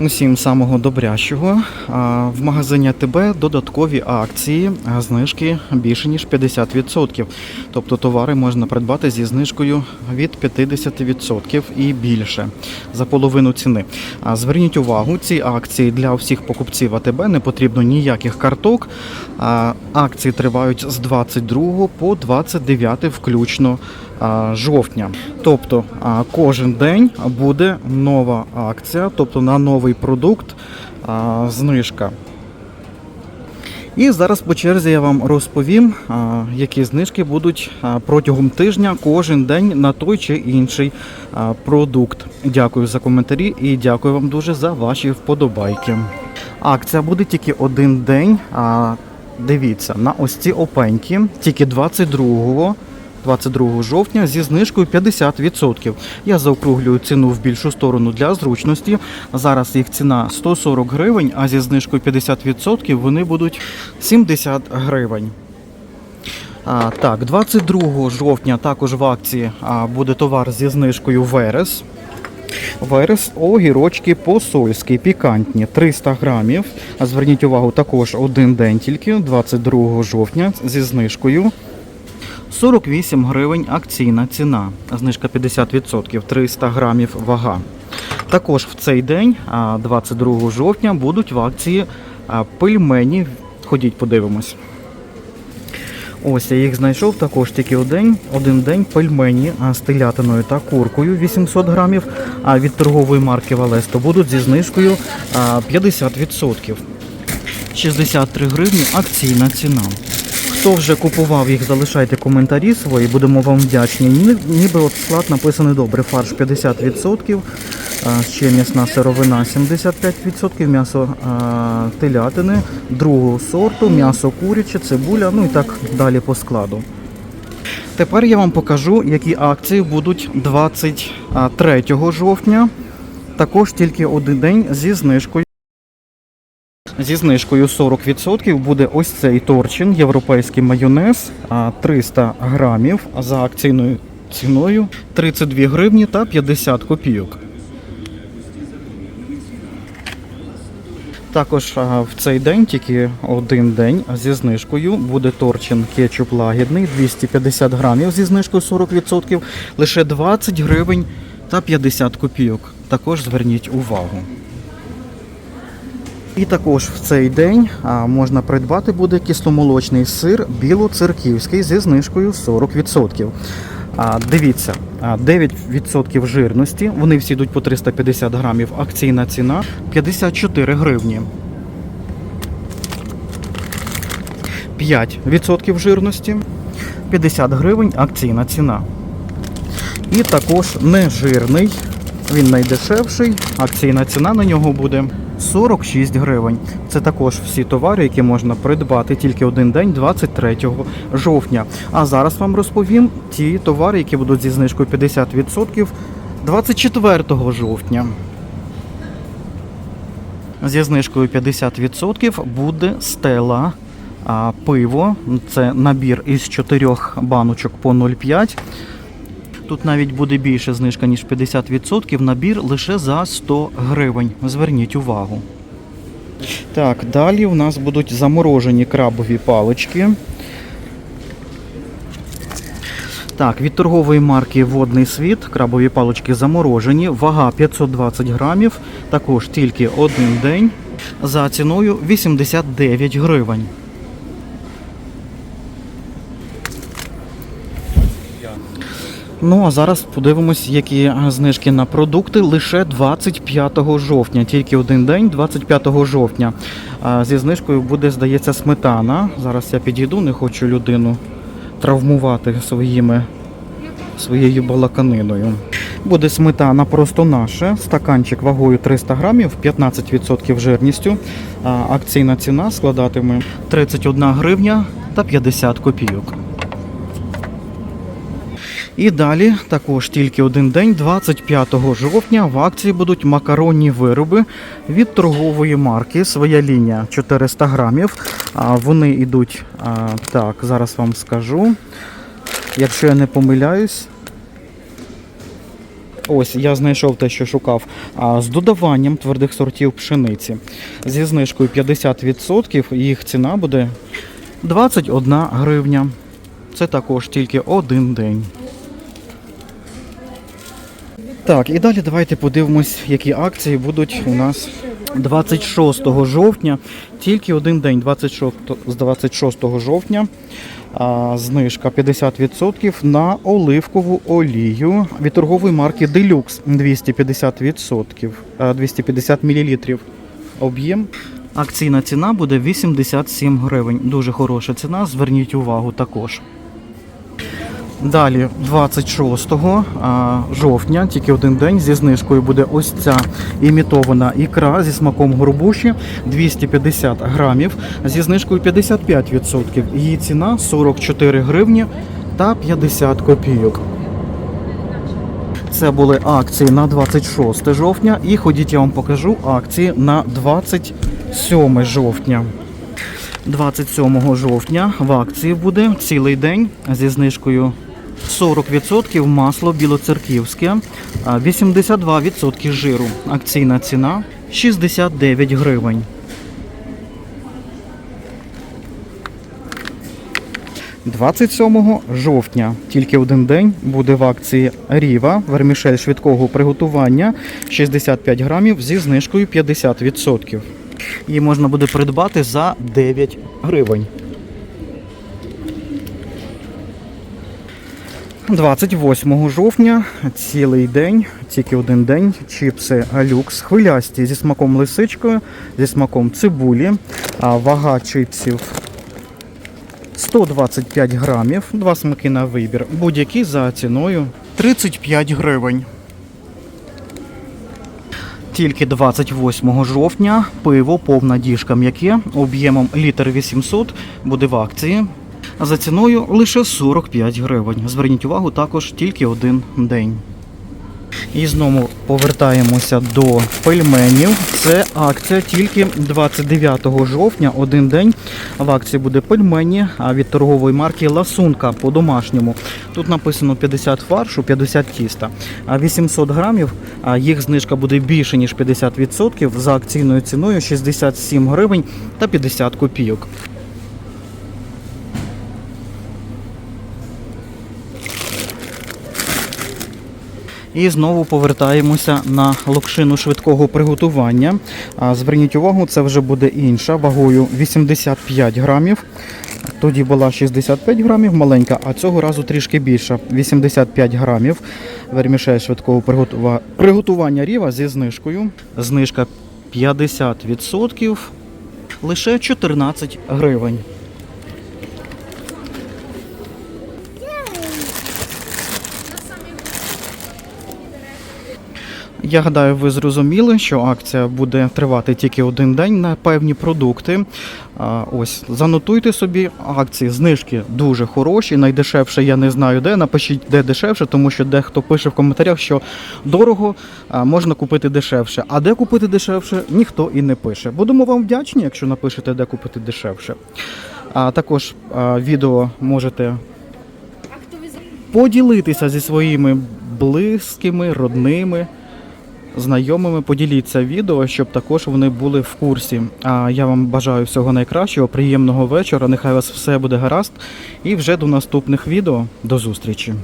Усім самого добрящого. В магазині АТБ додаткові акції, знижки більше ніж 50%. Тобто товари можна придбати зі знижкою від 50% і більше за половину ціни. Зверніть увагу, ці акції для всіх покупців АТБ не потрібно ніяких карток. Акції тривають з 22 по 29 включно жовтня. Тобто кожен день буде нова акція, тобто на новий продукт знижка. І зараз по черзі я вам розповім, які знижки будуть протягом тижня кожен день на той чи інший продукт. Дякую за коментарі і дякую вам дуже за ваші вподобайки. Акція буде тільки один день. Дивіться, на ось ці опеньки, тільки 22 22 жовтня зі знижкою 50%. Я заокруглюю ціну в більшу сторону для зручності. Зараз їх ціна 140 гривень, а зі знижкою 50% вони будуть 70 гривень. А, так, 22 жовтня також в акції буде товар зі знижкою Верес. Верес огірочки посольські, пікантні, 300 грамів. Зверніть увагу, також один день тільки, 22 жовтня, зі знижкою. 48 гривень акційна ціна. Знижка 50%, 300 грамів вага. Також в цей день, 22 жовтня, будуть в акції пельмені. Ходіть, подивимось. Ось я їх знайшов також тільки один, один день пельмені з телятиною та куркою 800 грамів, від торгової марки Валесто будуть зі знижкою 50%. 63 гривні акційна ціна. Хто вже купував їх, залишайте коментарі свої, будемо вам вдячні. Ніби от склад написаний добре. Фарш 50%, ще м'ясна сировина 75%, м'ясо телятини, другого сорту, м'ясо куряче, цибуля, ну і так далі по складу. Тепер я вам покажу, які акції будуть 23 жовтня. Також тільки один день зі знижкою. Зі знижкою 40% буде ось цей торчин, європейський майонез, а, 300 грамів за акційною ціною 32 гривні та 50 копійок. Також в цей день, тільки один день зі знижкою, буде торчин кетчуп лагідний 250 грамів зі знижкою 40%, лише 20 гривень та 50 копійок. Також зверніть увагу. І також в цей день можна придбати буде кисломолочний сир білоцерківський зі знижкою 40%. Дивіться, 9% жирності, вони всі йдуть по 350 грамів, акційна ціна 54 гривні. 5% жирності, 50 гривень акційна ціна. І також нежирний, він найдешевший, акційна ціна на нього буде 46 гривень. Це також всі товари, які можна придбати тільки один день, 23 жовтня. А зараз вам розповім ті товари, які будуть зі знижкою 50% 24 жовтня. Зі знижкою 50% буде стела пиво. Це набір із чотирьох баночок по 0,5. Тут навіть буде більше знижка, ніж 50%. Набір лише за 100 гривень. Зверніть увагу. Так, далі у нас будуть заморожені крабові палички. Так, від торгової марки Водний світ крабові палички заморожені. Вага 520 грамів. Також тільки один день. За ціною 89 гривень. Ну а зараз подивимось, які знижки на продукти лише 25 жовтня. Тільки один день, 25 жовтня. Зі знижкою буде, здається, сметана. Зараз я підійду, не хочу людину травмувати своїми, своєю балаканиною. Буде сметана просто наша, стаканчик вагою 300 грамів, 15% жирністю. Акційна ціна складатиме 31 гривня та 50 копійок. І далі також тільки один день, 25 жовтня, в акції будуть макаронні вироби від торгової марки. Своя лінія 400 грамів. Вони йдуть так, зараз вам скажу. Якщо я не помиляюсь, Ось я знайшов те, що шукав. А з додаванням твердих сортів пшениці. Зі знижкою 50% їх ціна буде 21 гривня. Це також тільки один день. Так, і далі давайте подивимось, які акції будуть у нас 26 жовтня. Тільки один день, 26, з 26 жовтня. А, знижка 50% на оливкову олію від торгової марки Deluxe 250%, 250 мл об'єм. Акційна ціна буде 87 гривень. Дуже хороша ціна, зверніть увагу також. Далі, 26 жовтня, тільки один день зі знижкою буде ось ця імітована ікра зі смаком горбуші 250 грамів зі знижкою 55%. Її ціна 44 гривні та 50 копійок. Це були акції на 26 жовтня. І ходіть, я вам покажу акції на 27 жовтня. 27 жовтня в акції буде цілий день зі знижкою 40% масло білоцерківське, 82% жиру. Акційна ціна 69 гривень. «27 жовтня, тільки один день, буде в акції Ріва, вермішель швидкого приготування 65 грамів зі знижкою 50%. Її можна буде придбати за 9 гривень. 28 жовтня, цілий день, тільки один день, чіпси люкс, хвилясті зі смаком лисичкою, зі смаком цибулі, а вага чипсів 125 грамів, два смаки на вибір, будь-які за ціною 35 гривень. Тільки 28 жовтня. Пиво повна діжка м'яке об'ємом літр 800 буде в акції. За ціною лише 45 гривень. Зверніть увагу, також тільки один день. І знову повертаємося до пельменів. Це акція тільки 29 жовтня, один день. В акції буде пельмені від торгової марки Ласунка по-домашньому. Тут написано 50 фаршу, 50 тіста. А 800 грамів, їх знижка буде більше, ніж 50% за акційною ціною 67 гривень та 50 копійок. І знову повертаємося на локшину швидкого приготування. Зверніть увагу, це вже буде інша вагою 85 грамів. Тоді була 65 грамів маленька, а цього разу трішки більша 85 грамів. Вермішель швидкого приготува- приготування ріва зі знижкою. Знижка 50%, лише 14 гривень. Я гадаю, ви зрозуміли, що акція буде тривати тільки один день на певні продукти. Ось занотуйте собі акції, знижки дуже хороші. Найдешевше я не знаю де. Напишіть де дешевше, тому що дехто пише в коментарях, що дорого можна купити дешевше. А де купити дешевше, ніхто і не пише. Будемо вам вдячні, якщо напишете, де купити дешевше. А також відео можете поділитися зі своїми близькими, родними знайомими. Поділіться відео, щоб також вони були в курсі. А я вам бажаю всього найкращого, приємного вечора. Нехай у вас все буде гаразд. І вже до наступних відео. До зустрічі.